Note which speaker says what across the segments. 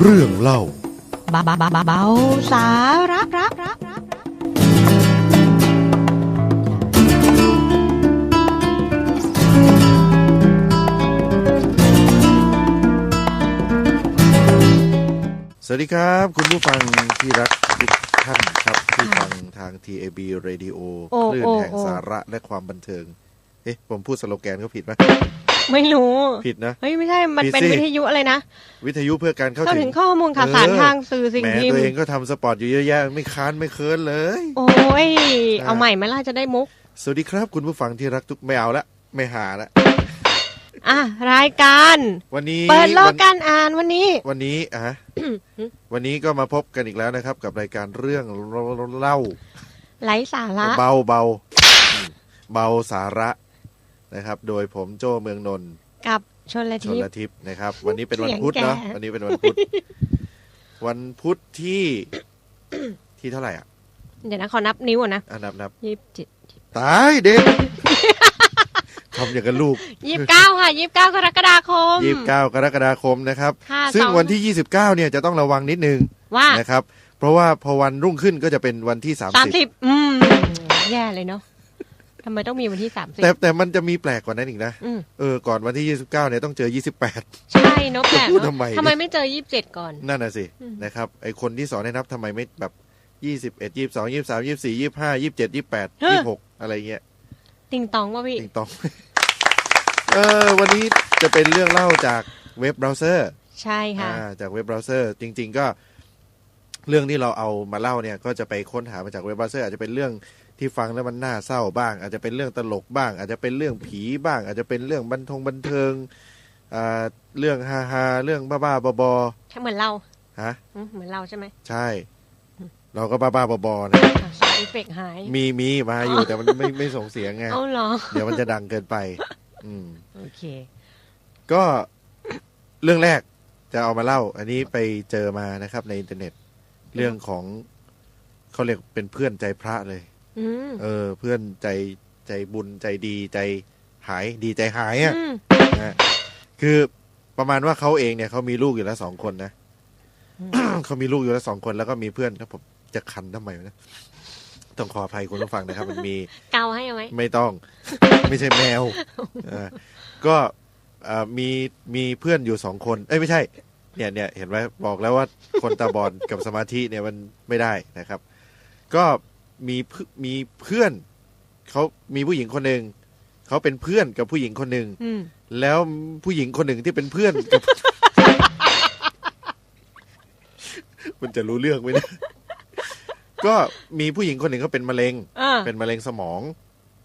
Speaker 1: เรื่องเล่า
Speaker 2: บาบาบาบาเบาสาระระระระระ
Speaker 1: สวัสดีครับ คุณผู้ฟังที่รักทุกท่านครับที่ฟังทาง TAB Radio
Speaker 2: โอ้
Speaker 1: คลื่น
Speaker 2: โอ้
Speaker 1: แห่ง
Speaker 2: โอ้
Speaker 1: สาระและความบันเทิง เอ๊ะ ผมพูดสโลแกนเขาผิดไหม
Speaker 2: ไม่รู้
Speaker 1: ผิดนะ
Speaker 2: เฮ้ย ไม่ใช่ มันเป็น
Speaker 1: ผิดสิ
Speaker 2: วิทยุอะไรนะ
Speaker 1: วิทยุเพื่อการเข้า
Speaker 2: เข้า
Speaker 1: ถึ
Speaker 2: ถึ
Speaker 1: ง
Speaker 2: งข้อมูลข่าวสาร
Speaker 1: เออ
Speaker 2: ทางสื่อสิ่ง
Speaker 1: แหม
Speaker 2: พิม
Speaker 1: ตัว
Speaker 2: พ์
Speaker 1: เองก็ทำสปอร์ตอยู่เยอะแยะไม่ค้านไม่เคินเลย
Speaker 2: โอ้ย เอาใหม่ไหมล่ะจะได้มุก
Speaker 1: สวัสดีครับคุณผู้ฟังที่รักทุกไม่เอาละไม่หาละ
Speaker 2: อะรายการ
Speaker 1: วันนี้
Speaker 2: เปิดโลก
Speaker 1: วัน
Speaker 2: การอ่านวันนี้
Speaker 1: วันนี้อะวันนี้ก็มาพบกันอีกแล้วนะครับ กับรายการเรื่องเล่า
Speaker 2: ไร้สาระ
Speaker 1: เบาเบาอืมเบาสาระ นะครับ โดยผมโจเมืองนนท์
Speaker 2: กับชนละ
Speaker 1: ชน
Speaker 2: ทิพ
Speaker 1: ละ
Speaker 2: ย์
Speaker 1: ทิพย์นะครับ วันนี้เป็นวัน
Speaker 2: เสียง
Speaker 1: พุธเนาะ
Speaker 2: แก
Speaker 1: วันนี้เป็นวันพุธ วันพุธที่ ที่เท่าไหร่อะ
Speaker 2: เดี๋ยวนะขอนับนิ้วก่อนนะ
Speaker 1: อะนับนับ
Speaker 2: ยี่สิบเจ็ด
Speaker 1: ตายเด็ก ทำอย่างกับลูก
Speaker 2: ยี่สิบเก้าค่ะยี่สิบเก้ากรกฎาคม
Speaker 1: ยี่สิบเก้ากรกฎาคมนะครับ
Speaker 2: ค่ะ
Speaker 1: ซึ่ง
Speaker 2: สอ
Speaker 1: วันที่ยี่สิบเก้าเนี่ยจะต้องระวังนิดนึง
Speaker 2: ว่า
Speaker 1: นะครับ เพราะว่าพอวันรุ่งขึ้นก็จะเป็นวันที่ สาม
Speaker 2: สาม
Speaker 1: สิบ
Speaker 2: สิบอืมแย่เลยเนาะ ทำไมต้องมีวันที่สามสิบ
Speaker 1: แต่แต่มันจะมีแปลกกว่านั้นอีกนะ
Speaker 2: อืม
Speaker 1: เออก่อนวันที่ยี่สิบเก้าเนี่ยต้องเจอยี่สิบแปด
Speaker 2: ใช่เนาะแปลก
Speaker 1: พูด
Speaker 2: เนอะ
Speaker 1: ทำไม
Speaker 2: ทำไมไม่เจอยี่สิบเจ็ดก่อน
Speaker 1: นั่นน่ะสิ
Speaker 2: อืม
Speaker 1: นะครับไอคนที่สอนให้นับทำไมไม่แบบยี่สิบเอ็ดยี่สิบสองยี่สิบสามยี่สิบสี่ยี่สิบห้ายี่สิบเจ็ดยี่สิบแปดยี่สิบหกอะไรเงี้ย
Speaker 2: ติงตองว่าพี่
Speaker 1: ติงตองเออวันนี้จะเป็นเรื่องเล่าจากเว็บเบราว์เซอร์
Speaker 2: ใช่ค่ะ
Speaker 1: อ่าจากเว็บเบราว์เซอร์จริง ๆ ก็เรื่องที่เราเอามาเล่าเนี่ยก็จะไปค้นหามาจากเว็บเบราว์เซอร์อาจจะเป็นเรื่อง ที่ฟังแล้วมันน่าเศร้าบ้าง อาจจะเป็นเรื่องตลกบ้าง อาจจะเป็นเรื่องผีบ้าง อาจจะเป็นเรื่องบันทงบันเทิงอ่าเรื่องฮาฮาๆเรื่องบ้าๆบอ
Speaker 2: เหมือนเรา
Speaker 1: ๆฮะ
Speaker 2: อืมเหมือนเราใช่ไหม
Speaker 1: ใช่ เราก็บ้าๆบอๆนะ
Speaker 2: ซาวด์เอฟเฟกต์หาย
Speaker 1: มีมีมาอยู่แต่มันไม่ไม่ส่งเสียงไง
Speaker 2: เอาเหรอ
Speaker 1: เดี๋ยวมันจะดังเกินไป อืม
Speaker 2: โอเค
Speaker 1: ก็เรื่องแรกจะเอามาเล่า อันนี้ไปเจอมานะครับในอินเทอร์เน็ต เรื่องของเขาเรียกเป็นเพื่อนใจพระเลย
Speaker 2: อืม
Speaker 1: เออ เพื่อนใจใจบุญใจดีใจหายดีใจหายอะ
Speaker 2: อืม
Speaker 1: นะฮะคือประมาณว่าเขาเองเนี่ยเขามีลูกอยู่แล้วสองคนนะเขามีลูกอยู่แล้วสองคนแล้วก็มีเพื่อนแล้วผมจะคันทำไมวะนะต้องขออภัยคุณผู้ฟังนะครับ มันมี
Speaker 2: เกาให้เอาไหม
Speaker 1: ไม่ต้อง ไม่ใช่แมวเออก็เอ่อมีมีเพื่อนอยู่สองคน เอ้ยไม่ใช่ เนี่ยเนี่ยเห็นไหมบอกแล้วว่าคนตาบอดกับสมาธิเนี่ยมันไม่ได้นะครับ ก็ มีเพื่มีเพื่อนเขามีผู้หญิงคนหนึ่งเขาเป็นเพื่อนกับผู้หญิงคนหนึ่ง
Speaker 2: อืม
Speaker 1: แล้วผู้หญิงคนหนึ่งที่เป็นเพื่อนกับ มันจะรู้เรื่องไหมเนี่ยก็มีผู้หญิงคนหนึ่งเขาเป็นมะเร็ง
Speaker 2: อ่า
Speaker 1: เป็นมะเร็งสมอง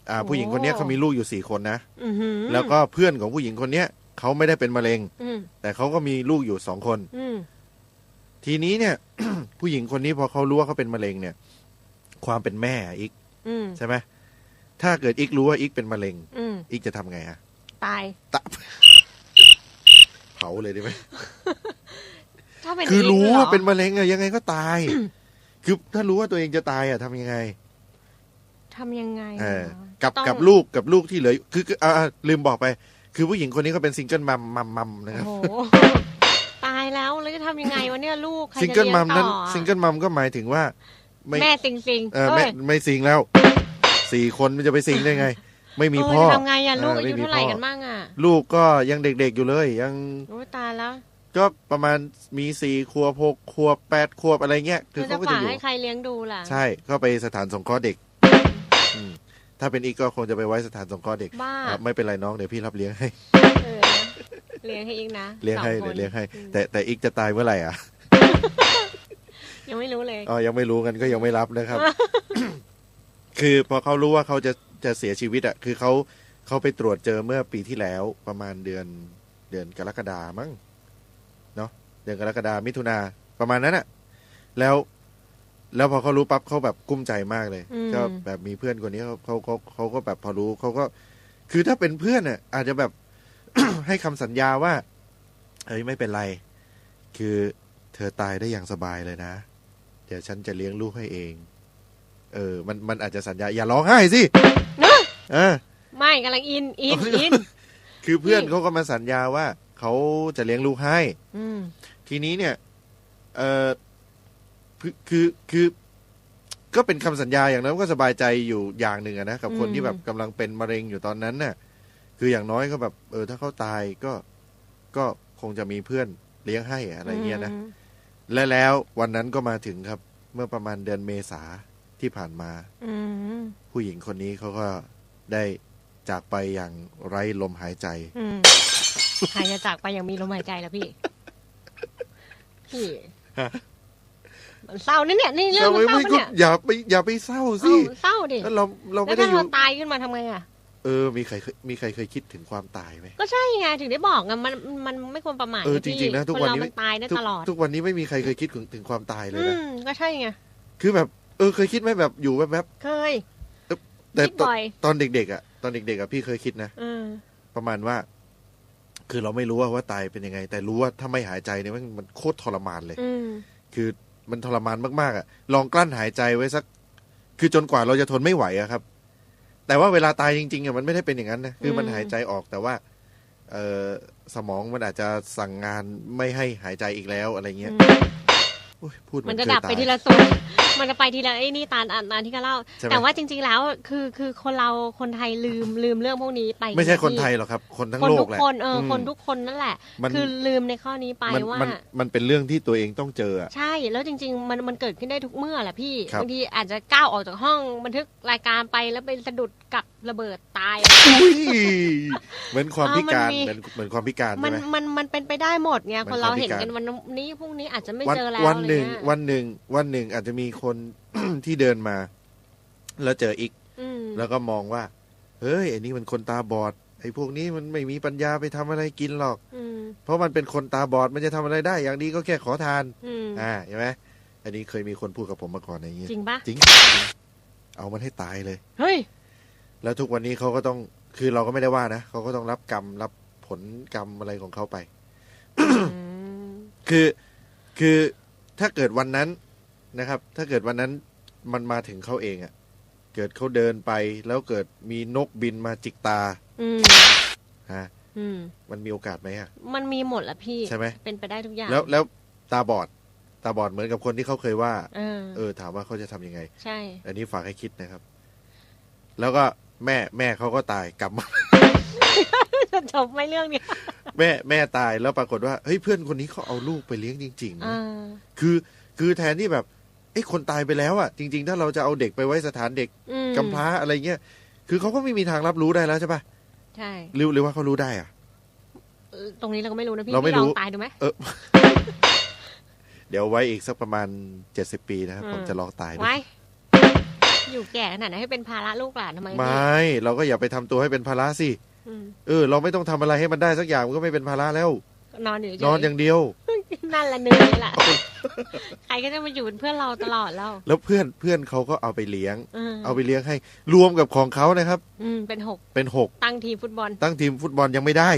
Speaker 1: อ่า
Speaker 2: โอ้
Speaker 1: ผู้หญิงคนเนี้ยเขามีลูกอยู่สี่คนนะ
Speaker 2: อือหือ
Speaker 1: แล้วก็เพื่อนของผู้หญิงคนเนี้ยเขาไม่ได้เป็นมะเร็ง
Speaker 2: อืม
Speaker 1: แต่เขาก็มีลูกอยู่สองคน
Speaker 2: อืม
Speaker 1: ทีนี้เนี่ย ผู้หญิงคนนี้พอเขารู้ว่าเขาเป็นมะเร็งเนี่ย ความเป็นแม่อีก
Speaker 2: อืม
Speaker 1: ใช่ไหมถ้าเกิดอีกรู้ว่าอีกเป็นมะเร็ง
Speaker 2: อืม
Speaker 1: อีกจะทำไงฮะ
Speaker 2: ตาย
Speaker 1: ตะเผาเลยได้ไหม
Speaker 2: ถ้าเป็น
Speaker 1: คือรู้
Speaker 2: กห
Speaker 1: ว่าเป็นมะเร็งอะยังไงก็ตาย คือถ้ารู้ว่าตัวเองจะตายอะทำยังไง
Speaker 2: ทำยังไง
Speaker 1: เออ
Speaker 2: เหรอ
Speaker 1: กับ
Speaker 2: ต้อง
Speaker 1: กับลูกกับลูกที่เหลืออยู่คือคืออ่าอ่าลืมบอกไป คือผู้หญิงคนนี้เขาเป็นซิงเกิลมัมมัมมัมนะครับ
Speaker 2: โอ้โหตายแล้วแล้วจะทำยังไงวะเนี่ยลูกใคร
Speaker 1: ซิง
Speaker 2: จะ
Speaker 1: เกิล
Speaker 2: เลี้ย
Speaker 1: มัม
Speaker 2: ง
Speaker 1: นั้น
Speaker 2: ต่ออะ
Speaker 1: ซิงเกิลมัมก็หมายถึงว่าไม่
Speaker 2: แม่สิงสิง
Speaker 1: เออไม่
Speaker 2: เอ้ย
Speaker 1: ไม่ซิงแล้วสี่คนมันจะไปซิงได้ไง ไม่มี
Speaker 2: เออ
Speaker 1: พ่อ
Speaker 2: จะทำไงอะลูก
Speaker 1: เออ
Speaker 2: อา
Speaker 1: ไม่
Speaker 2: ยุ
Speaker 1: มี
Speaker 2: เท่าไหร่
Speaker 1: พ่อ
Speaker 2: กันบ้างอะ
Speaker 1: ลูกก็ยังเด็กๆอยู่เลย ยัง
Speaker 2: โอ้ยตายแล้ว
Speaker 1: ก็ประมาณมีสี่ขวบหกขวบแปดขวบอะไรเงี้ยคือ
Speaker 2: เราจะ
Speaker 1: เขาก็จะ
Speaker 2: ฝาก
Speaker 1: อยู่
Speaker 2: ให้ใครเลี้ยงดูล่ะ
Speaker 1: ใช่ก็ไปสถานสงเคราะห์เด็กอืมถ้าเป็นอีกก็คงจะไปไว้สถานสงเคราะห์เด็ก
Speaker 2: บ้า
Speaker 1: อะไม่เป็นไรน้องเดี๋ยวพี่รับเลี้ยงให้
Speaker 2: เออนะเลี้ยงให้อีกนะ
Speaker 1: เลี้ยงให้
Speaker 2: สอ
Speaker 1: เดี๋ยว
Speaker 2: คน
Speaker 1: เลี้ยงให้
Speaker 2: อืม
Speaker 1: แต่แต่อีกจะตายเมื่อไหร่อะ
Speaker 2: ยังไม่รู้เลย
Speaker 1: อ๋อยังไม่รู้กันก็ยังไม่รับนะครับ คือพอเขารู้ว่าเขาจะจะเสียชีวิตอะ คือเขาเขาไปตรวจเจอเมื่อปีที่แล้วประมาณเดือนเดือนกรกฎามั้งเนาะเดือนกรกฎามิถุนาประมาณนั้นอะ แล้ว แล้วพอเขารู้ปั๊บเขาแบบกุ้มใจมากเลย
Speaker 2: อืม
Speaker 1: ก็แบบมีเพื่อนคนนี้เขาเขาเขาเขาก็แบบพอรู้เขาก็ คือถ้าเป็นเพื่อนอะ อาจจะแบบให้คำสัญญาว่าเฮ้ยไม่เป็นไร คือเธอตายได้อย่างสบายเลยนะ เดี๋ยวฉันจะเลี้ยงลูกให้เอง เออ มันมันอาจจะสัญญาอย่าร้องไห้สิ
Speaker 2: เนอะ
Speaker 1: เออ
Speaker 2: ไม่กำลังอินอิน
Speaker 1: เอา
Speaker 2: อิน
Speaker 1: คือเพื่อน
Speaker 2: นี่
Speaker 1: เขาก็มาสัญญาว่าเขาจะเลี้ยงลูกให้
Speaker 2: อืม
Speaker 1: ทีนี้เนี่ย เออคือคือคือก็เป็นคำสัญญาอย่างนั้นก็สบายใจอยู่อย่างหนึ่งอะนะกับคน
Speaker 2: อืม
Speaker 1: ที่แบบกำลังเป็นมะเร็งอยู่ตอนนั้นน่ะ คืออย่างน้อยก็แบบ เออ ถ้าเขาตายก็ก็คงจะมีเพื่อนเลี้ยงให้อะอะไรเงี้ยนะ
Speaker 2: ม
Speaker 1: และแล้ววันนั้นก็มาถึงครับ เมื่อประมาณเดือนเมษาที่ผ่านมา
Speaker 2: อืม
Speaker 1: ผู้หญิงคนนี้เขาก็ได้จากไปอย่างไร้ลมหายใจ
Speaker 2: อืมใครจะจากไปอย่างมีลมหายใจแล้วพี่ พี่
Speaker 1: ฮะ
Speaker 2: มันเศร้านะเนี่ยนี่เรื่องมันเศร้า
Speaker 1: ไม่
Speaker 2: ปะ
Speaker 1: ก็
Speaker 2: เนี่ย
Speaker 1: อย่าไปอย่าไปเศร้าสิ
Speaker 2: เอ้าเศร้าดิ
Speaker 1: แล้วเราเรา
Speaker 2: แล้
Speaker 1: ไม่
Speaker 2: ว
Speaker 1: ได้
Speaker 2: ถ้า
Speaker 1: อยู่
Speaker 2: เราตายขึ้นมาทำไงอะ
Speaker 1: เออ มีใครเคยมีใครเคยคิดถึงความตายไหม
Speaker 2: ก็ใช่ไงถึงได้บอกไงมันมันไม่ควรประมาท
Speaker 1: เออ
Speaker 2: ไพี่
Speaker 1: จริงๆนะทุกวันนี้
Speaker 2: คเรามันตายได้
Speaker 1: ทุก
Speaker 2: ตลอด
Speaker 1: ทุกวันนี้ไม่มีใครเคยคิดถึงถึงความตายเลย
Speaker 2: อื
Speaker 1: นะ
Speaker 2: มก็ใช่ไง
Speaker 1: คือแบบ เออเคยคิดไหมแบบอยู่แบบแบบ
Speaker 2: เคย
Speaker 1: ๆแต่
Speaker 2: คิด
Speaker 1: ตอน
Speaker 2: บ่อย
Speaker 1: ตอนเด็กๆอะตอนเด็กๆอะพี่เคยคิดนะ
Speaker 2: อืม
Speaker 1: ประมาณว่า คือเราไม่รู้ว่าว่าตายเป็นยังไง แต่รู้ว่าถ้าไม่หายใจเนี่ยมันมันโคตรทรมานเลย
Speaker 2: อืม
Speaker 1: คือมันทรมานมากๆอะ ลองกลั้นหายใจไว้สัก คือจนกว่าเราจะทนไม่ไหวอะครับ แต่ว่าเวลาตายจริงๆอะมันไม่ได้เป็นอย่างนั้นนะคือมันหายใจออกแต่ว่า เออสมองมันอาจจะสั่งงานไม่ให้หายใจอีกแล้วอะไรเงี้ย
Speaker 2: อืม
Speaker 1: โอ้ยพูดเห
Speaker 2: มัน
Speaker 1: น
Speaker 2: จะ
Speaker 1: เคย
Speaker 2: ดับไป
Speaker 1: ตาย
Speaker 2: ทีละส่วน มันจะไปทีละไอ้นี่ตาอันอันที่เขาเล่า
Speaker 1: ใช่ไหม
Speaker 2: แต่ว่าจริง ๆแล้วคือคือคนเราคนไทยลืมลืมเรื่องพวกนี้ไป
Speaker 1: ไม่ใช่คน
Speaker 2: พี่
Speaker 1: ไทยหรอกครับ คนทั้ง
Speaker 2: คน
Speaker 1: โล
Speaker 2: ทุ
Speaker 1: ก
Speaker 2: ก
Speaker 1: แหละ
Speaker 2: คนเอออ
Speaker 1: ม
Speaker 2: คนทุกคนนั่นแหละ
Speaker 1: มัน
Speaker 2: คือลืมในข้อนี้ไป
Speaker 1: มัน
Speaker 2: ว่า
Speaker 1: มันมันเป็นเรื่องที่ตัวเองต้องเจออะ
Speaker 2: ใช่แล้วจริง ๆ มันมันเกิดขึ้นได้ทุกเมื่อแหละพี่
Speaker 1: ครับ
Speaker 2: บางทีอาจจะก้าวออกจากห้องบันทึกรายการไปแล้วไปสะดุดกับระเบิดตาย
Speaker 1: อุ้ยเหมือนความ
Speaker 2: เออ
Speaker 1: พิการ
Speaker 2: มันมี
Speaker 1: เหมือนเหมือนความพิการ
Speaker 2: มั
Speaker 1: ใช่
Speaker 2: น
Speaker 1: ไหม
Speaker 2: มันมันเป็นไปได้หมดไง
Speaker 1: มัน
Speaker 2: คนเรา
Speaker 1: ความพิ
Speaker 2: เห็น
Speaker 1: การ
Speaker 2: กันวันนี้พรุ่งนี้อาจจะไม่
Speaker 1: วัน
Speaker 2: เจอแล้ว
Speaker 1: วันหนึ่ง
Speaker 2: อะไรเงี้ย
Speaker 1: วันหนึ่งวันหนึ่งอาจจะมีคนที่เดินมา แล้วเจออีก
Speaker 2: อืม
Speaker 1: แล้วก็มองว่า เฮ้ยไอ้นี่มันคนตาบอด ไอ้พวกนี้มันไม่มีปัญญาไปทำอะไรกินหรอก
Speaker 2: อืม
Speaker 1: เพราะมันเป็นคนตาบอดมันจะทำอะไรได้ อย่างดีก็แค่ขอทาน
Speaker 2: อืม
Speaker 1: อ่าเห็นไหมอันนี้เคยมีคนพูดกับผมมาก่อนอย่างนี้
Speaker 2: จริงปะ
Speaker 1: จริงเอามันให้ตายเลย
Speaker 2: เฮ้ย
Speaker 1: แล้วทุกวันนี้เขาก็ต้อง คือเราก็ไม่ได้ว่านะเขาก็ต้องรับกรรมรับผลกรรมอะไรของเขาไป
Speaker 2: อืม
Speaker 1: คือ คือถ้าเกิดวันนั้น นะครับ ถ้าเกิดวันนั้นมันมาถึงเขาเองอะ่ะเกิดเขาเดินไปแล้วเกิดมีนกบินมาจิกตา
Speaker 2: อืม
Speaker 1: ฮะ
Speaker 2: อืม
Speaker 1: มันมีโอกาสไหมอะ
Speaker 2: มันมีหมดแหละพี่
Speaker 1: ใช่ไหม
Speaker 2: เป็นไปได้ทุกอย่าง
Speaker 1: แล้วแล้วตาบอด ตาบอดเหมือนกับคนที่เขาเคยว่า
Speaker 2: เออ
Speaker 1: เออ ถามว่าเขาจะทำยังไง
Speaker 2: ใช่
Speaker 1: อันนี้ฝากให้คิดนะครับ แล้วก็แม่แม่เขาก็ตายกลับมา
Speaker 2: จะจบไหม่เรื่องเนี้ย
Speaker 1: แม่แม่ตายแล้วปรากฏว่าเฮ้ยเพื่อนคนนี้เขาเอาลูกไปเลี้ยงจริงๆนะ
Speaker 2: อ่า
Speaker 1: คือคือแทนที่แบบ ไอ้ยคนตายไปแล้วอะจริง ๆ ถ้าเราจะเอาเด็กไปไว้สถานเด็ก
Speaker 2: อืม
Speaker 1: กำพร้าอะไรเงี้ยคือเขาก็ไม่มีทางรับรู้ได้แล้วใช่ปะ
Speaker 2: ใช่
Speaker 1: หรือหรือว่าเขารู้ได้อะ
Speaker 2: เออตรงนี้เราก็ไม่รู้นะพี่
Speaker 1: เราไม่
Speaker 2: พี่ล
Speaker 1: รู้
Speaker 2: องตายดูไหม
Speaker 1: เออเดี๋ยวไว้อีกสักประมาณเจ็ดสิบปีนะครับ
Speaker 2: อืม
Speaker 1: ผมจะลองตายดู
Speaker 2: ไว้อยู่แก่ขนาดนั้นให้เป็นภาระลูกหลานทำไม
Speaker 1: ไม
Speaker 2: พี่่
Speaker 1: เราก็อย่าไปทำตัวให้เป็นภาระสิ
Speaker 2: อืม
Speaker 1: เออ เราไม่ต้องทำอะไรให้มันได้สักอย่างมันก็ไม่เป็นภาระแล้ว
Speaker 2: นอนอยู่เฉย
Speaker 1: นอนอย่างเดียว
Speaker 2: นั่นละเหนื่อยแหละใครก็จะมาอยู่เป็นเพื่อนเราตลอดแล้ว
Speaker 1: แล้วเพื่อนเพื่อนเขาก็เอาไปเลี้ยง
Speaker 2: อืม
Speaker 1: เอาไปเลี้ยงให้รวมกับของเขานะครับ
Speaker 2: อืมเป็นหก
Speaker 1: เป็นหก
Speaker 2: ตั้งทีมฟุตบอล
Speaker 1: ตั้งทีมฟุตบอลยังไม่ได้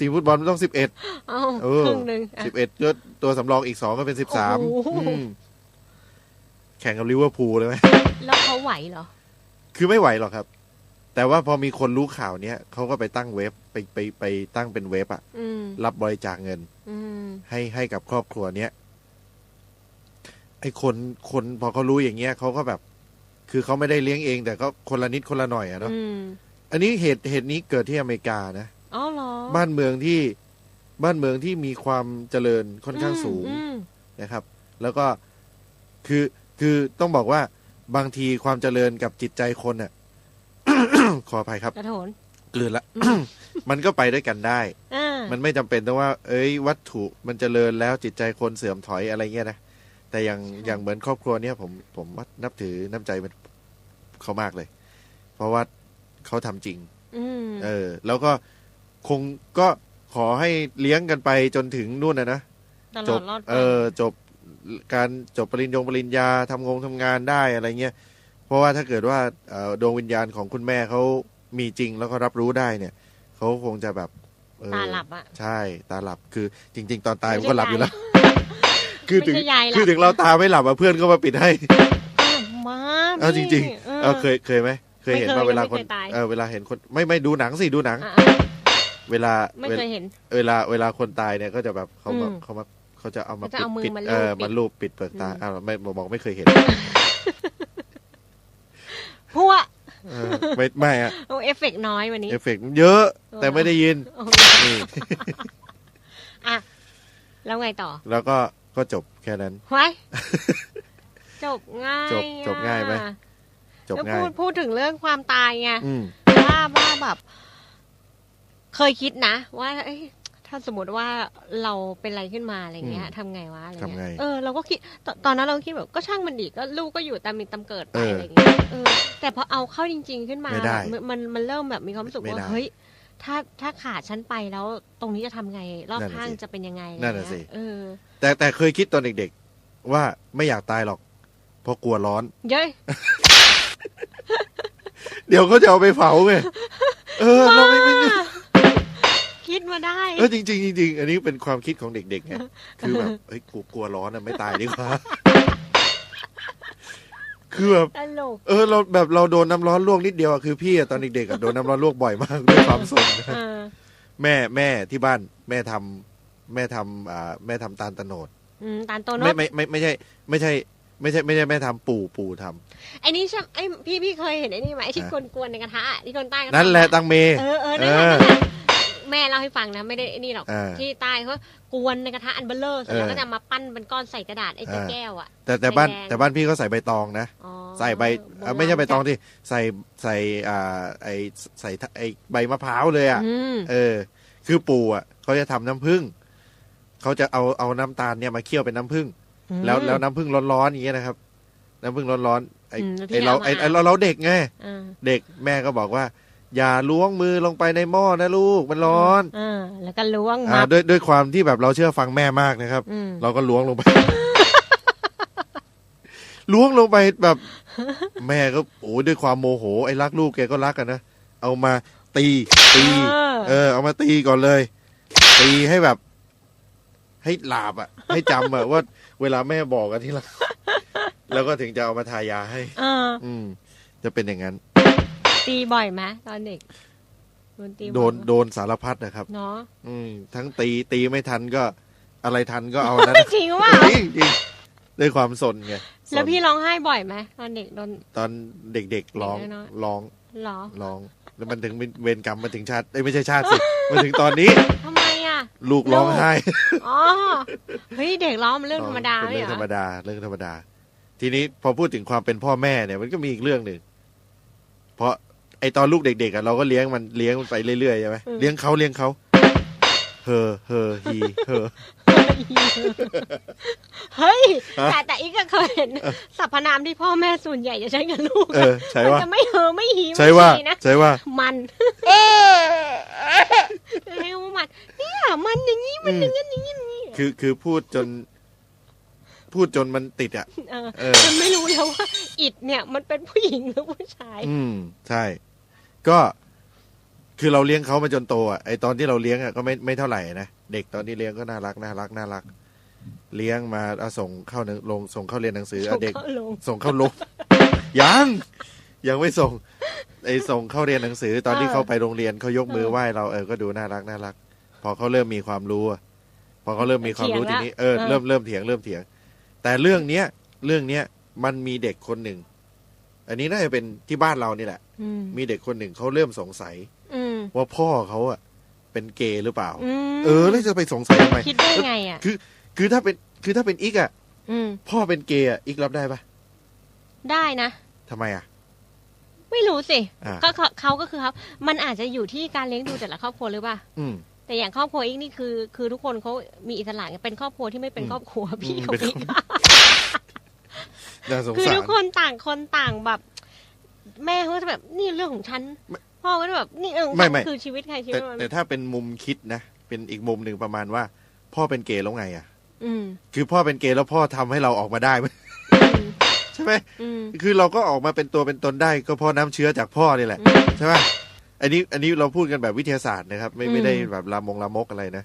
Speaker 1: ทีมฟุตบอลมันต้องสิบเอ็ด
Speaker 2: เอ้า
Speaker 1: เออ
Speaker 2: ครึ่งหนึ่งอะ
Speaker 1: สิบเอ็ดก็ตัวสำรองอีกสองก็เป็นสิบสาม
Speaker 2: โอ้โห
Speaker 1: แข่งกับลิเวอร์พูลเลยไหม
Speaker 2: แล้วเขาไหวเหรอ
Speaker 1: คือไม่ไหวหรอกครับ แต่ว่าพอมีคนรู้ข่าวเนี้ยเขาก็ไปตั้งเว็บไปไปไปตั้งเป็นเว็บอะ
Speaker 2: อืม
Speaker 1: รับบริจาคเงิน
Speaker 2: อืม
Speaker 1: ให้ให้กับครอบครัวเนี้ยไอ้คนคนพอเขารู้อย่างเงี้ยเขาก็แบบ คือเขาไม่ได้เลี้ยงเอง แต่ก็คนละนิดคนละหน่อยอะเนาะ
Speaker 2: อืม
Speaker 1: อันนี้เหตุเหตุนี้เกิดที่อเมริกานะ
Speaker 2: อ๋อเหรอ
Speaker 1: บ้านเมืองที่บ้านเมืองที่มีความเจริญค่อนข้างสูง
Speaker 2: อืม
Speaker 1: นะครับ แล้วก็คือคือต้องบอกว่าบางทีความเจริญกับจิตใจคนน่ะ ขออภัยครับ
Speaker 2: กระโถน
Speaker 1: กลืนละ มันก็ไปด้วยกันได้
Speaker 2: อ่า
Speaker 1: มันไม่จำเป็นต้องว่า เอ้ย วัตถุมันเจริญแล้วจิตใจคนเสื่อมถอยอะไรเงี้ยนะ แต่อย่างอย่างเหมือนครอบครัวเนี้ยผมผมว่านับถือน้ำใจมันเขามากเลย เพราะว่าเขาทำจริง
Speaker 2: อืม
Speaker 1: เออ แล้วก็คงก็ขอให้เลี้ยงกันไปจนถึงนู่นนะนะ
Speaker 2: ต
Speaker 1: จ
Speaker 2: ลอบดรอดไป
Speaker 1: เออจบการจบปริญญงปริญญาทำงงทำงานได้อะไรเงี้ย เพราะว่าถ้าเกิดว่าเอ่อดวงวิญญาณของคุณแม่เขามีจริงแล้วก็รับรู้ได้เนี่ยเขาคงจะแบบเออ
Speaker 2: ตาหลับอะ
Speaker 1: ใช่ตาหลับคือจริง ๆ ตอนตาย
Speaker 2: ไม่
Speaker 1: มัน
Speaker 2: ใช่
Speaker 1: ก็หลับอยู่แล้ว
Speaker 2: ยาย
Speaker 1: คือถึง
Speaker 2: ไม่ใช่ยายหลับ
Speaker 1: คือถึงเราตาไม่หลับอะเพื่อนก็มาปิดให้
Speaker 2: อ้าวมา
Speaker 1: เอาจริง
Speaker 2: ๆ
Speaker 1: เออเคยเคยไหมเคยเห็น
Speaker 2: ไม่เคย
Speaker 1: ว่าเวลา
Speaker 2: ยัง
Speaker 1: คน
Speaker 2: ไม่เคยตาย
Speaker 1: เออเวลาเห็นคนไม่ไม่ดูหนังสิดูหนัง
Speaker 2: อะ
Speaker 1: เเวลา
Speaker 2: ไม่
Speaker 1: เว
Speaker 2: เค
Speaker 1: ลาย
Speaker 2: เห็น
Speaker 1: เวลาเวลาคนตายเนี่ยก็จะแบบเขามา
Speaker 2: อืม
Speaker 1: เขามาเขาจะเอามา
Speaker 2: เขาจะเอามือ
Speaker 1: ปิด
Speaker 2: มา
Speaker 1: เออ
Speaker 2: ลูบปิด
Speaker 1: มาลูบปิดเปลือกตา
Speaker 2: อืม
Speaker 1: อ้าวไม่บอกไม่เคยเห็น
Speaker 2: พวก
Speaker 1: เออไม่ไม่อะ
Speaker 2: โอ้เอฟเฟกต์น้อยวันนี้
Speaker 1: เอฟเฟกต์เยอะแต่ไม่ได้ยิน
Speaker 2: โอ้
Speaker 1: นี่
Speaker 2: อะ แล้วไงต่อ
Speaker 1: แล้วก็ก็จบแค่นั้น
Speaker 2: ไว้จบง่าย
Speaker 1: จบจบง่ายไหม
Speaker 2: อะ
Speaker 1: จบ
Speaker 2: แล้ว
Speaker 1: ง่าย
Speaker 2: พูดพูดถึงเรื่องความตายไง
Speaker 1: อืม
Speaker 2: ว่าว่าแบบ เคยคิดนะ ว่าเอ้ย ถ้าสมมติว่าเราเป็นอะไรขึ้นมาอะไรเงี้ย
Speaker 1: อืม
Speaker 2: ทำไงวะอะไร
Speaker 1: ทำไง
Speaker 2: เงี้ยเออเราก็คิดตตอนนั้นเราก็คิดแบบก็ช่างมันดีก็ลูกก็อยู่ตามมีตามเกิดไป
Speaker 1: เอออ
Speaker 2: อะไรเงี้ยเออแต่พอเอาเข้าจริง ๆขึ้นมา
Speaker 1: ไม่ได้
Speaker 2: แบบมันมันเริ่มแบบมีความรู้สึก
Speaker 1: ไม่
Speaker 2: ว่า
Speaker 1: ได้
Speaker 2: เฮ้ยถ้าถ้าขาดฉันไปแล้วตรงนี้จะทำไงรอบ
Speaker 1: นั่นน่ะ
Speaker 2: ข้าง
Speaker 1: สิ
Speaker 2: จะเป็นยังไงอะไร
Speaker 1: นั่นน่ะ
Speaker 2: เงี้ย
Speaker 1: สิ
Speaker 2: เออ
Speaker 1: แต่แต่เคยคิดตอนเด็กๆ ว่าไม่อยากตายหรอก เพราะกลัวร้อน
Speaker 2: เย้ย
Speaker 1: เดี๋ยวเขาจะเอาไปเผาไงเออ เราไม่ไม่
Speaker 2: คิดมาได้
Speaker 1: เออจริงๆจริงๆอันนี้เป็นความคิดของเด็กๆไงคือแบบเฮ้ยกูกลัวร้อนอะไม่ตายดีกว่าคือแบบ
Speaker 2: ตลก
Speaker 1: เออเราแบบเราโดนน้ำร้อนลวกนิดเดียวอะคือพี่อะตอนเด็กๆอะโดนน้ำร้อนลวกบ่อยมากด้วยความสนนะ
Speaker 2: เออ
Speaker 1: แม่แม่ที่บ้านแม่ทำแม่ทำอ่าแม่ทำตาลตะโนด
Speaker 2: อืมตาลโตโน
Speaker 1: ไม่
Speaker 2: ด
Speaker 1: ไม่ไม่ไม่ใช่ ไม่ใช่ ไม่ใช่ไม่ใช่แม่ทำปู่ปู่ทำ
Speaker 2: ไอ้นี่ใช่ไอ้พี่พี่เคยเห็นไอ้นี่ไหมไอ้ที่
Speaker 1: อะ
Speaker 2: กวนๆในกระทะอะที่คนใต้ก็
Speaker 1: นั่นแหละ
Speaker 2: ทำอะ
Speaker 1: ตังเม
Speaker 2: เออเออนั่นแหละ
Speaker 1: เออ
Speaker 2: นั่น แหละแม่เล่าให้ฟังนะ ไม่ได้ไอ้นี่หรอก
Speaker 1: อ่า
Speaker 2: ที่ใต้เขากวนในกระทะอันเบลเลอร์เสร็จแล้ว
Speaker 1: เออ
Speaker 2: ก็จะมาปั้นเป็นก้อนใส่กระดาษไอ้
Speaker 1: อ่า
Speaker 2: แก้วอะ
Speaker 1: แต่แต่บ้าน
Speaker 2: แดงๆ
Speaker 1: แต่บ้านพี่ก็ใส่ใบตองนะ
Speaker 2: อ๋อ
Speaker 1: ใส่ใบ
Speaker 2: โบ
Speaker 1: เอ่อ
Speaker 2: ราณ
Speaker 1: ไม่ใช่ใบตองที่ใส่ใส่อ่าไอใส่ไอใบมะพร้าวเลยอะ
Speaker 2: อืม
Speaker 1: เออ คือปู่อะเขาจะทำน้ำผึ้งเขาจะเอาเอาน้ำตาลเนี่ยมาเคี่ยวเป็นน้ำผึ้งแล้วแล้วน้ำผึ้งร้อนๆอย่างเงี้ยนะครับ น้ำผึ้งร้อนๆไอ
Speaker 2: อืมแล้ว
Speaker 1: ไอ
Speaker 2: พี่
Speaker 1: เรา
Speaker 2: เอามา
Speaker 1: ไอไอเราเราเด็กไง
Speaker 2: อ่า
Speaker 1: เด็กแม่ก็บอกว่า อย่าล้วงมือลงไปในหม้อนะลูกมันร้อน
Speaker 2: อ่าแล้วก็ล้วง
Speaker 1: อ่า
Speaker 2: มา
Speaker 1: ด้วยด้วยความที่แบบเราเชื่อฟังแม่มากนะครับ
Speaker 2: อืม
Speaker 1: เราก็ล้วงลงไป ล้วงลงไปแบบ แม่ก็โอ้ยด้วยความโมโหไอ้รักลูกแกก็รักกันนะเอามาตีตี
Speaker 2: เออ
Speaker 1: เออ เอามาตีก่อนเลย ตีให้แบบ ให้หลาบอะให้จำอะว่า เวลาแม่บอกกันที่ละแล้วก็ถึงจะเอามาทายาให้
Speaker 2: เออ
Speaker 1: อืม จะเป็นอย่างนั้น
Speaker 2: ตีบ่อยไหมตอนเด็กโดนตีบ่อย
Speaker 1: โดน
Speaker 2: ไหม
Speaker 1: โดนสารพัดนะครับ
Speaker 2: เนาะ
Speaker 1: อืมทั้งตีตีไม่ทันก็ อะไรทันก็เอานั้น
Speaker 2: ไม่จริงว่า
Speaker 1: จริงจริงด้วยความสนไงสน
Speaker 2: แล้วพี่ร้องไห้บ่อยไหมตอนเด็กโดน
Speaker 1: ตอนเด็กๆร้อง
Speaker 2: เด็กน้อย
Speaker 1: ร้อง
Speaker 2: เหรอ
Speaker 1: ร้อง แล้วมันถึงเวรกรรมมาถึงชาติเอ้ยไม่ใช่ชาติสิมาถึงตอนนี้
Speaker 2: ทำไมอะ
Speaker 1: ลูกร้องไห้
Speaker 2: อ๋อ เฮ้ย เด็กร้องมันเรื่องธรรมดา
Speaker 1: เป็น
Speaker 2: ไม่
Speaker 1: เรื่อง
Speaker 2: เหร
Speaker 1: ธรรม
Speaker 2: อ
Speaker 1: ดาเรื่องธรรมดา ทีนี้พอพูดถึงความเป็นพ่อแม่เนี่ยมันก็มีอีกเรื่องหนึ่งเพราะ ไอตอนลูกเด็กๆอะเราก็เลี้ยงมันเลี้ยงมันไปเรื่อยๆใช่ไหมเลี้ยงเขาเลี้ยงเขาเฮอเฮอฮีเฮอ
Speaker 2: เฮ้ย
Speaker 1: ฮะ
Speaker 2: แต่แต่อีกก็เคยเห็นสรรพนามที่พ่อแม่ส่วนใหญ่จะใช้กับลูก
Speaker 1: เออใช่
Speaker 2: มัน
Speaker 1: ว่า
Speaker 2: จะไม่เฮอไม่หี
Speaker 1: ใช่
Speaker 2: ไม่
Speaker 1: ว่า
Speaker 2: หีนะ
Speaker 1: ใช่ว่า
Speaker 2: มันเรียกว่ามันเนี่ยมันอย่างนี้มันอย่างนี้อย่างนี้อย่างนี้
Speaker 1: คือคือพูดจน พูดจนมันติดอะ
Speaker 2: เออ
Speaker 1: เออ
Speaker 2: จนไม่รู้แล้วว่าอิดเนี่ย มันเป็นผู้หญิงหรือผู้ชาย
Speaker 1: อืมใช่ ก็คือเราเลี้ยงเขามาจนโตอะไอตอนที่เราเลี้ยงอะก็ไม่ไม่เท่าไหร่นะเด็กตอนที่เลี้ยงก็น่ารักน่ารักน่ารัก เลี้ยงมาเอาส่งเข้าหนังลงส่งเข้าเรียนหนังสือ
Speaker 2: ส่
Speaker 1: เอา
Speaker 2: ง
Speaker 1: เด็ก
Speaker 2: เข้าลง
Speaker 1: ส่งเข้าลง ยังยังไม่ส่ง ไอส่งเข้าเรียนหนังสือ ตอนที่เขาไปโรงเรียนเขายกมือไหว้เราเออก็ดูน่ารักน่ารัก พอเขาเริ่มมีความรู้อะพอเขาเริ่มมีความรู้ทีนี้เออเริ่มเริ่มเถียงเริ่มเถียง แต่เรื่องเนี้ย เรื่องเนี้ยมันมีเด็กคนหนึ่ง อันนี้น่าจะเป็นที่บ้านเรานี่แหละ
Speaker 2: อื ม
Speaker 1: มีเด็กคนหนึ่งเขาเริ่มสงสัย
Speaker 2: อืม
Speaker 1: ว่าพ่อเขาอะเป็นเกย์หรือเปล่า
Speaker 2: อืม
Speaker 1: เออแล้วจะไปสงสัยทำไม
Speaker 2: คิดได้ไงอะ
Speaker 1: คือถ้าเป็นคือถ้าเป็นอีกอะ
Speaker 2: อืม
Speaker 1: พ่อเป็นเกย์อะอีกรับได้ปะ
Speaker 2: ได้นะ
Speaker 1: ทำไมอะ
Speaker 2: ไม่รู้สิ
Speaker 1: อ่า
Speaker 2: ก็เขาเขาก็คือเขามันอาจจะอยู่ที่การเลี้ยงดูแต่ละครอบครัวหรือเปล่า
Speaker 1: อืม
Speaker 2: แต่อย่างครอบครัวอีกนี่คือ คือทุกคนเขามีอิสระไงเป็นครอบครัวที่ไม่เป็น
Speaker 1: อืม
Speaker 2: ครอบครัวพี่
Speaker 1: อืม
Speaker 2: ของ
Speaker 1: เป็น
Speaker 2: พี่
Speaker 1: น่าสง
Speaker 2: คือ
Speaker 1: สาร
Speaker 2: ทุกคนต่างคนต่างแบบ แม่เขาก็จะแบบนี่เรื่องของฉัน
Speaker 1: ไม่
Speaker 2: พ่อก็จะแบบนี่เรื่องของ
Speaker 1: ไม่
Speaker 2: ฉัน
Speaker 1: ไม่
Speaker 2: คือชีวิตใครชีวิ
Speaker 1: แต่
Speaker 2: ตมัน
Speaker 1: แต่ถ้าเป็นมุมคิดนะ เป็นอีกมุมหนึ่งประมาณว่า พ่อเป็นเกย์แล้วไงอะ
Speaker 2: อืม
Speaker 1: คือพ่อเป็นเกย์แล้วพ่อทำให้เราออกมาได้ไหม
Speaker 2: อืม
Speaker 1: ใช่ไหม
Speaker 2: อืม
Speaker 1: คือเราก็ออกมาเป็นตัวเป็นตนได้ก็เพราะน้ำเชื้อจากพ่อนี่แหละ
Speaker 2: อืม
Speaker 1: ใช่ไหมอันนี้อันนี้เราพูดกันแบบวิทยาศาสตร์นะครับ ไม่
Speaker 2: อืม
Speaker 1: ไม่ได้แบบลามงลามกอะไรนะ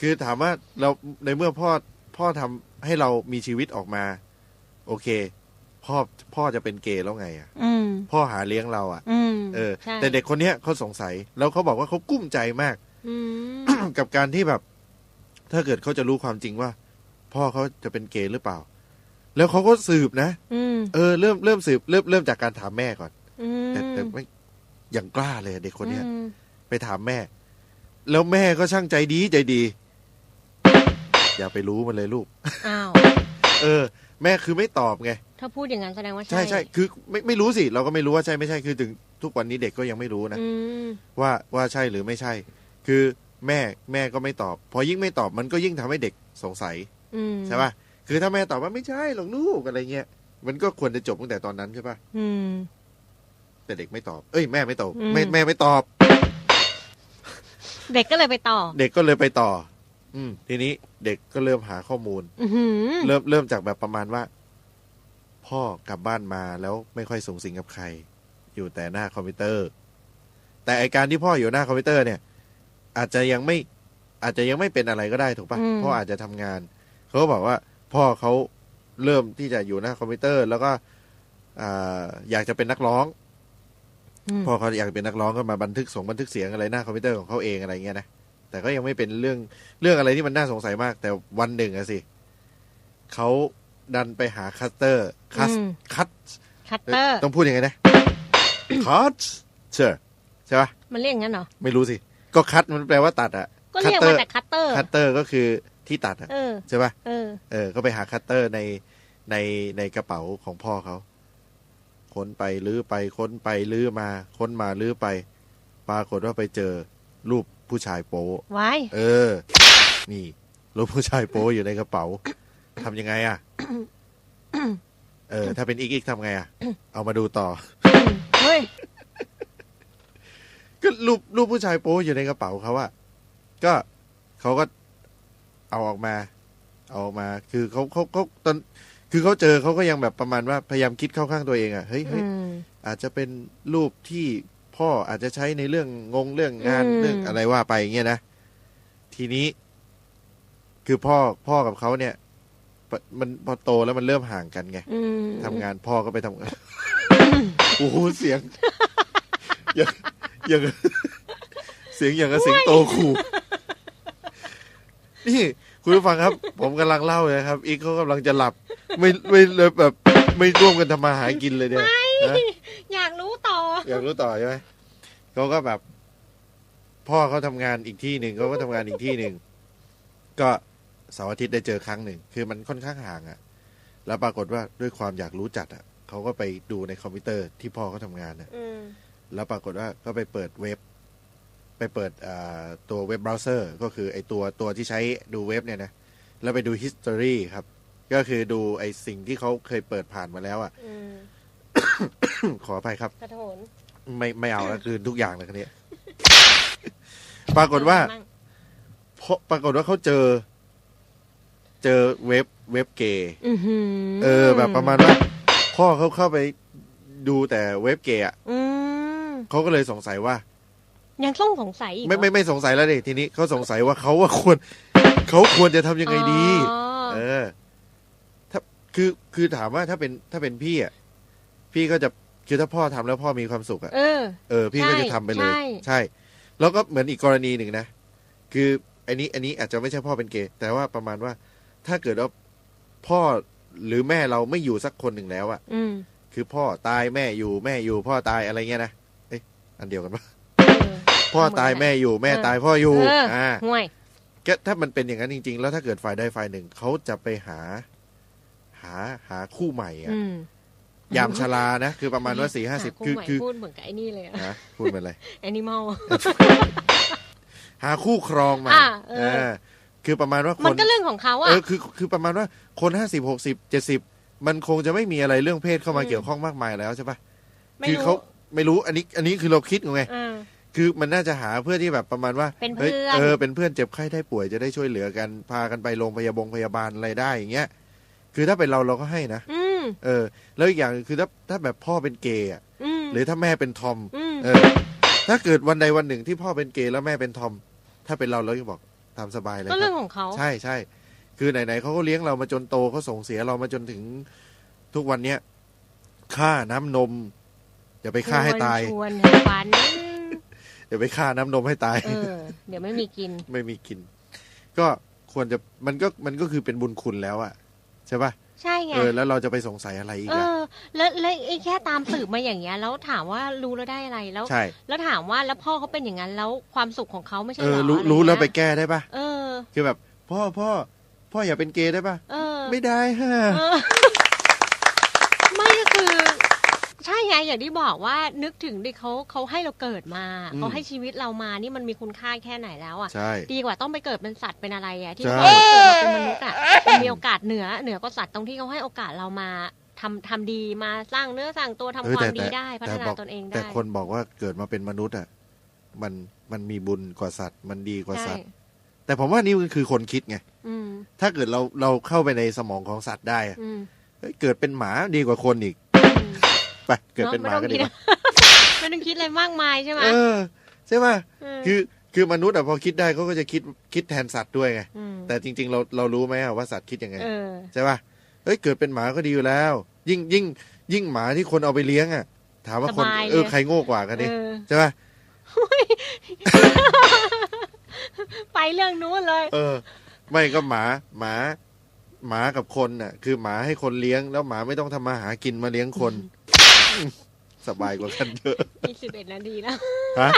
Speaker 1: คือถามว่าเราในเมื่อพ่อพ่อทำให้เรามีชีวิตออกมา โอเค พ่อพ่อจะเป็นเกย์แล้วไงอะ
Speaker 2: อืม
Speaker 1: พ่อหาเลี้ยงเราอะ
Speaker 2: อืม
Speaker 1: เออ
Speaker 2: ใช่
Speaker 1: แต่เด็กคนเนี้ยเขาสงสัยแล้วเขาบอกว่าเขากุ้มใจมาก
Speaker 2: อืม
Speaker 1: กับการที่แบบ ถ้าเกิดเขาจะรู้ความจริงว่า พ่อเขาจะเป็นเกย์หรือเปล่า แล้วเขาก็สืบนะ
Speaker 2: อืม
Speaker 1: เออเริ่มเริ่มสืบเริ่มเริ่มจากการถามแม่ก่อน
Speaker 2: อืม
Speaker 1: แต่แต่ไม่อย่างกล้าเลย เด็กคนเนี้ย
Speaker 2: อืม
Speaker 1: ไปถามแม่ แล้วแม่ก็ช่างใจดีใจดี อย่าไปรู้มันเลยลูก
Speaker 2: อ้าว
Speaker 1: เออ แม่คือไม่ตอบไง
Speaker 2: ถ้าพูดอย่างนั้นแสดงว่า
Speaker 1: ใช่ใช่คือไม่ไม่รู้สิ เราก็ไม่รู้ว่าใช่ไม่ใช่คือถึงทุกวันนี้เด็กก็ยังไม่รู้นะ
Speaker 2: อืม
Speaker 1: ว่าว่าใช่หรือไม่ใช่ คือแม่แม่ก็ไม่ตอบ พอยิ่งไม่ตอบมันก็ยิ่งทำให้เด็กสงสัย
Speaker 2: อืม
Speaker 1: ใช่ป่ะคือถ้าแม่ตอบว่าไม่ใช่หรอกลูกอะไรเงี้ยมันก็ควรจะจบตั้งแต่ตอนนั้นใช่ป่ะ
Speaker 2: อืม
Speaker 1: แต่เด็กไม่ตอบเอ้ยแม่ไม่ตอบ
Speaker 2: อืม
Speaker 1: แม่แม่ไม่ตอบ
Speaker 2: เด็กก็เลยไปต่อ
Speaker 1: เด็กก็เลยไปต่อ อืมทีนี้เด็กก็เริ่มหาข้อมูล
Speaker 2: อือหือ
Speaker 1: เริ่มเริ่มจากแบบประมาณว่า พ่อกลับบ้านมาแล้วไม่ค่อยสูงสิงกับใคร อยู่แต่หน้าคอมพิวเตอร์ แต่ไอการที่พ่ออยู่หน้าคอมพิวเตอร์เนี่ย อาจจะยังไม่อาจจะยังไม่เป็นอะไรก็ได้ถูกปะพ่ออาจจะทำงานเขาก็บอกว่า พ่อเขาเริ่มที่จะอยู่หน้าคอมพิวเตอร์ แล้วก็อ่าอยากจะเป็นนักร้อง
Speaker 2: อืม
Speaker 1: พ่อเขาอยากเป็นนักร้องก็มาบันทึกส่งบันทึกเสียงอะไรหน้าคอมพิวเตอร์ของเขาเองอะไรเงี้ยนะ แต่ก็ยังไม่เป็นเรื่องเรื่องอะไรที่มันน่าสงสัยมาก แต่วันหนึ่งอะสิเขาดันไปหาคัตเตอร์คัส
Speaker 2: อืม
Speaker 1: คัต
Speaker 2: คัตเตอร์
Speaker 1: ต้องพูดยังไงนะคัตเชอร์ใช่ปะ
Speaker 2: มันเรียกอย่างนั้นเหรอ
Speaker 1: ไม่รู้สิ ก็คัตมันแปลว่าตัดอะ
Speaker 2: ก็เรียก
Speaker 1: เตอ
Speaker 2: มา
Speaker 1: ร์
Speaker 2: แต่คัตเตอร์
Speaker 1: คัตเตอร์ก็คือที่ตัดอะ
Speaker 2: เออ
Speaker 1: ใช่ปะ
Speaker 2: เออ
Speaker 1: เออ ก็ไปหาคัตเตอร์ในในในกระเป๋าของพ่อเขาค้นไปลื้อไปค้นไปลื้อมา ค้นมาลื้อไป ปรากฏว่าไปเจอรูป ผู้ชายโป๊
Speaker 2: ไว้
Speaker 1: เออ นี่รูปผู้ชายโป๊อยู่ในกระเป๋าทำยังไงอะ เออ ถ้าเป็นอีกอีกทำไงอะ เอามาดูต่อ
Speaker 2: เฮ้ย
Speaker 1: ก็รูปรูปผู้ชายโป๊อยู่ในกระเป๋าเขาอะก็เขาก็เอาออกมา เอาออกมา คือเขาเขาเขาตอน คือเขาเจอเขาก็ยังแบบประมาณว่าพยายามคิดเข้าข้างตัวเองอะเฮ้ยเฮ้ย
Speaker 2: อืม
Speaker 1: อาจจะเป็นรูปที่ พ่ออาจจะใช้ในเรื่องงงเรื่องงาน
Speaker 2: อืม
Speaker 1: เรื่องอะไรว่าไปอย่างเงี้ยนะ ทีนี้ คือพ่อพ่อกับเขาเนี่ยปะมันพอโตแล้วมันเริ่มห่างกันไง
Speaker 2: อืม
Speaker 1: ทำงานพ่อก็ไปทำงาน โอ้โหเสียง อย่างอย่างเสียงอย่างกับสิงโตขู่นี่คุณผู้ฟังครับ ผมกำลังเล่าเลยครับ อีกเขากำลังจะหลับ ไม่ไม่เลยแบบ ไม่ร่วมกันทำมาหากินเลยเนี่ยนะ
Speaker 2: อยากรู้ต่อ
Speaker 1: อยากรู้ต่อใช่ไหมเขาก็แบบ พ่อเขาทำงานอีกที่หนึ่งเขาก็ทำงานอีกที่หนึ่งก็เสาร์อาทิตย์ได้เจอครั้งหนึ่ง คือมันค่อนข้างห่างอะ่ะ แล้วปรากฏว่าด้วยความอยากรู้จัดอะ่ะเขาก็ไปดูในคอมพิวเตอร์ที่พ่อเขาทำงานน่ะ
Speaker 2: อืม
Speaker 1: แล้วปรากฏว่าก็ไปเปิดเว็บ ไปเปิดอ่าตัวเว็บเบราว์เซอร์ก็คือไอตัวตัวที่ใช้ดูเว็บเนี่ยนะ แล้วไปดู history ครับ ก็คือดูไอสิ่งที่เขาเคยเปิดผ่านมาแล้วอะ่ะ
Speaker 2: อืม
Speaker 1: ขออภัยครับ
Speaker 2: กระโถน
Speaker 1: ไม่ไม่เอาแล้วคือทุกอย่างเลยคันนี้ ปรากฏว่าเพราะปรากฏว่าเขาเจอ เจอเว็บเว็บเกย์
Speaker 2: อือหือ
Speaker 1: เออ แบบประมาณว่าพ่อเขาเข้าไปดูแต่เว็บเกย์อะ
Speaker 2: อืม
Speaker 1: เขาก็เลยสงสัยว่า
Speaker 2: ยังต้องสงสัยอีกเหร
Speaker 1: ไม่
Speaker 2: อ
Speaker 1: ไม่ไม่สงสัยแล้วดิทีนี้เขาสงสัยว่าเขาว่าควรเขาควรจะทำยังไงดี
Speaker 2: อ๋อ
Speaker 1: เออ ถ้าคือคือถามว่าถ้าเป็นถ้าเป็นพี่อะ พี่ก็จะคือถ้าพ่อทำแล้วพ่อมีความสุขอะ
Speaker 2: เออ
Speaker 1: เออ พี่ก็จะทำไปเลย
Speaker 2: ใช่
Speaker 1: ใช่ แล้วก็เหมือนอีกกรณีหนึ่งนะ คืออันนี้อันนี้อาจจะไม่ใช่พ่อเป็นเกย์แต่ว่าประมาณว่า ถ้าเกิดว่าพ่อหรือแม่เราไม่อยู่สักคนหนึ่งแล้วอะ
Speaker 2: อืม
Speaker 1: คือพ่อตายแม่อยู่แม่อยู่ พ่อตายอะไรเงี้ยนะเอ๊ะอันเดียวกันปะ
Speaker 2: เออ
Speaker 1: พ่อตายแม่อยู่แม่ตายพ่ออยู่
Speaker 2: เออ
Speaker 1: อ่า
Speaker 2: ห่วย
Speaker 1: ก็ถ้ามันเป็นอย่างนั้นจริง ๆ แล้วถ้าเกิดฝ่ายใดฝ่ายหนึ่งเขาจะไปหา หาหาคู่ใหม่อะ
Speaker 2: อืม
Speaker 1: ยามชรานะ คือประมาณว่าสี่ห้าสิบ
Speaker 2: ห
Speaker 1: คือ
Speaker 2: ใหม่
Speaker 1: คือ
Speaker 2: พูดเหมือนกับไอ้นี่เลยอะ
Speaker 1: นะพูดเป็นอะไร
Speaker 2: แอนิมอล
Speaker 1: หาคู่ครองมา
Speaker 2: อะเออ
Speaker 1: เออคือประมาณว่าค
Speaker 2: มัน
Speaker 1: น
Speaker 2: ก็เรื่องของเขา
Speaker 1: เอ
Speaker 2: อะ
Speaker 1: อคือคือประมาณว่าคนห้าสิบหกสิบเจ็ดสิบมันคงจะไม่มีอะไรเรื่องเพศเข้ามา
Speaker 2: อืม
Speaker 1: เกี่ยวข้องมากมายแล้วใช่ปะ
Speaker 2: ไม่
Speaker 1: คือ
Speaker 2: รู้
Speaker 1: เขาไม่รู้อันนี้อันนี้คือเราคิดไง
Speaker 2: อ่า
Speaker 1: คือมันน่าจะหาเพื่อที่แบบประมาณว่า
Speaker 2: เป็นเพื่
Speaker 1: ฮ้
Speaker 2: อน
Speaker 1: ยเออเป็นเพื่อนเจ็บไข้ได้ป่วยจะได้ช่วยเหลือกันพากันไปโรงพยาบาลพยาบาลอะไรได้อย่างเงี้ยคือถ้าเป็นเราเราก็ให้นะ
Speaker 2: อืม
Speaker 1: เออ แล้วอีกอย่างคือถ้าถ้าแบบพ่อเป็นเกย์อะ
Speaker 2: อืม
Speaker 1: หรือถ้าแม่เป็นทอม
Speaker 2: อืม
Speaker 1: เออ ถ้าเกิดวันใดวันหนึ่งที่พ่อเป็นเกย์แล้วแม่เป็นทอม ถ้าเป็นเราเราจะบอกตามสบายเลยค
Speaker 2: ก็
Speaker 1: รับ
Speaker 2: เรื่องของเขา
Speaker 1: ใช่ใช่คือไหนๆเขาก็เลี้ยงเรามาจนโตเขาส่งเสียเรามาจนถึงทุกวันเนี้ยค่าน้ำนมอย่าไปฆ่าให้ตาย
Speaker 2: ชวนให้ฝัน
Speaker 1: เดี๋ยวไปฆ่าน้ำนมให้ตาย
Speaker 2: เออ เดี๋ยวไม่มีกิน
Speaker 1: ไม่มีกิน ก็ควรจะมันก็มันก็คือเป็นบุญคุณแล้วอะใช่ปะ
Speaker 2: ใช่ไง
Speaker 1: เออแล้วเราจะไปสงสัยอะไรอีก
Speaker 2: เอ
Speaker 1: อะ
Speaker 2: อแล้วแล้วไอ้แค่ตามสืบมาอย่างเงี้ยแล้วถามว่ารู้แล้วได้อะไรแล้ว
Speaker 1: ใช่
Speaker 2: แล้วถามว่าแล้วพ่อเขาเป็นอย่างนั้นแล้วความสุขของเขาไม่ใช่
Speaker 1: เอ
Speaker 2: เหร
Speaker 1: อ
Speaker 2: อ
Speaker 1: รู้
Speaker 2: อะร
Speaker 1: รู้แล้วไป
Speaker 2: เงี้ย
Speaker 1: แก้ได้ปะ
Speaker 2: เออ
Speaker 1: คือแบบ พ่อพ่อพ่ออย่าเป็นเกย์ได้ปะ
Speaker 2: เออ
Speaker 1: ไม่ได้ฮะ
Speaker 2: เออ ไม่ก็คือ ใช่ ไงอย่างที่บอกว่านึกถึงดิเขาเขาให้เราเกิดมา
Speaker 1: อืม
Speaker 2: เขาให้ชีวิตเรามานี่มันมีคุณค่าแค่ไหนแล้วอะ
Speaker 1: ใช่
Speaker 2: ดีกว่าต้องไปเกิดเป็นสัตว์เป็นอะไรอะที่
Speaker 1: ใช่
Speaker 2: เขาเกิดมาเป็นมนุษย์อะมันมีโอกาสเหนือเหนือกว่าสัตว์ตรงที่เขาให้โอกาสเรามาทำทำดีมาสร้างเนื้อสร้างตัวทำ
Speaker 1: เออ
Speaker 2: ความ
Speaker 1: แต่
Speaker 2: ดี
Speaker 1: แต่
Speaker 2: ได้พัฒ
Speaker 1: แต่
Speaker 2: นา
Speaker 1: บอก
Speaker 2: ตนเอง
Speaker 1: แต่
Speaker 2: ได้
Speaker 1: คนบอกว่าเกิดมาเป็นมนุษย์อะมันมันมีบุญกว่าสัตว์ มันดีกว่า
Speaker 2: ใช่
Speaker 1: สัตว์ แต่ผมว่านี่มันคือคนคิดไง
Speaker 2: อืม
Speaker 1: ถ้าเกิดเราเราเข้าไปในสมองของสัตว์ได้อะ
Speaker 2: อืม
Speaker 1: เฮ้ยเกิดเป็นหมาดีกว่าคนอีก
Speaker 2: อืม
Speaker 1: ไปเกิดเป็นหมาก็ดีกว่า
Speaker 2: ไม่ต้องคิดอะไรมากมายใช่ไหม
Speaker 1: เออใช่ป่ะ
Speaker 2: เออ
Speaker 1: คือคือมนุษย์อะพอคิดได้เขาก็จะคิดคิดแทนสัตว์ด้วยไง
Speaker 2: ม
Speaker 1: แต่จริง ๆ เราเรารู้ไหมอะว่าสัตว์คิดยังไง
Speaker 2: เออ
Speaker 1: ใช่ป่ะเฮ้ยเกิดเป็นหมาก็ดีอยู่แล้ว ยิ่งยิ่งยิ่งหมาที่คนเอาไปเลี้ยงอะถามว่าคน
Speaker 2: สบายเลย
Speaker 1: เออใครโง่กว่ากันดิ
Speaker 2: เออ
Speaker 1: ใช่ป่ะ
Speaker 2: ไปเรื่องนู้นเลย
Speaker 1: เออ ไม่ก็หมาหมาหมากับคนน่ะ คือหมาให้คนเลี้ยง แล้วหมาไม่ต้องทำมาหากินมาเลี้ยงคน สบายกว่ากันเยอะ
Speaker 2: ยี่สิบเอ็ดนาทีแล้ว
Speaker 1: ฮะ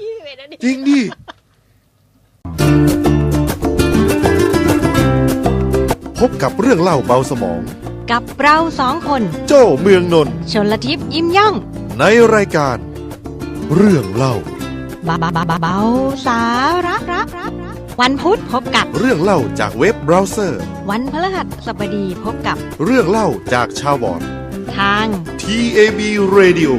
Speaker 2: ยี่สิบเอ็ดนาที
Speaker 1: จริงดิพบกับเรื่องเล่าเบาสมอง
Speaker 2: กับเราสองคน
Speaker 1: โจ้เมืองนนท์
Speaker 2: ชนละทิพย์ยิ้มย่อง
Speaker 1: ในรายการ เรื่องเล่า
Speaker 2: บาบาบาบาเบาสาระระวันพุธพบกับ
Speaker 1: เรื่องเล่าจากเว็บเบราว์เซอร์
Speaker 2: วันพฤหัสบดีพบกับ
Speaker 1: เรื่องเล่าจากชาวบอด
Speaker 2: ทาง
Speaker 1: TAB Radio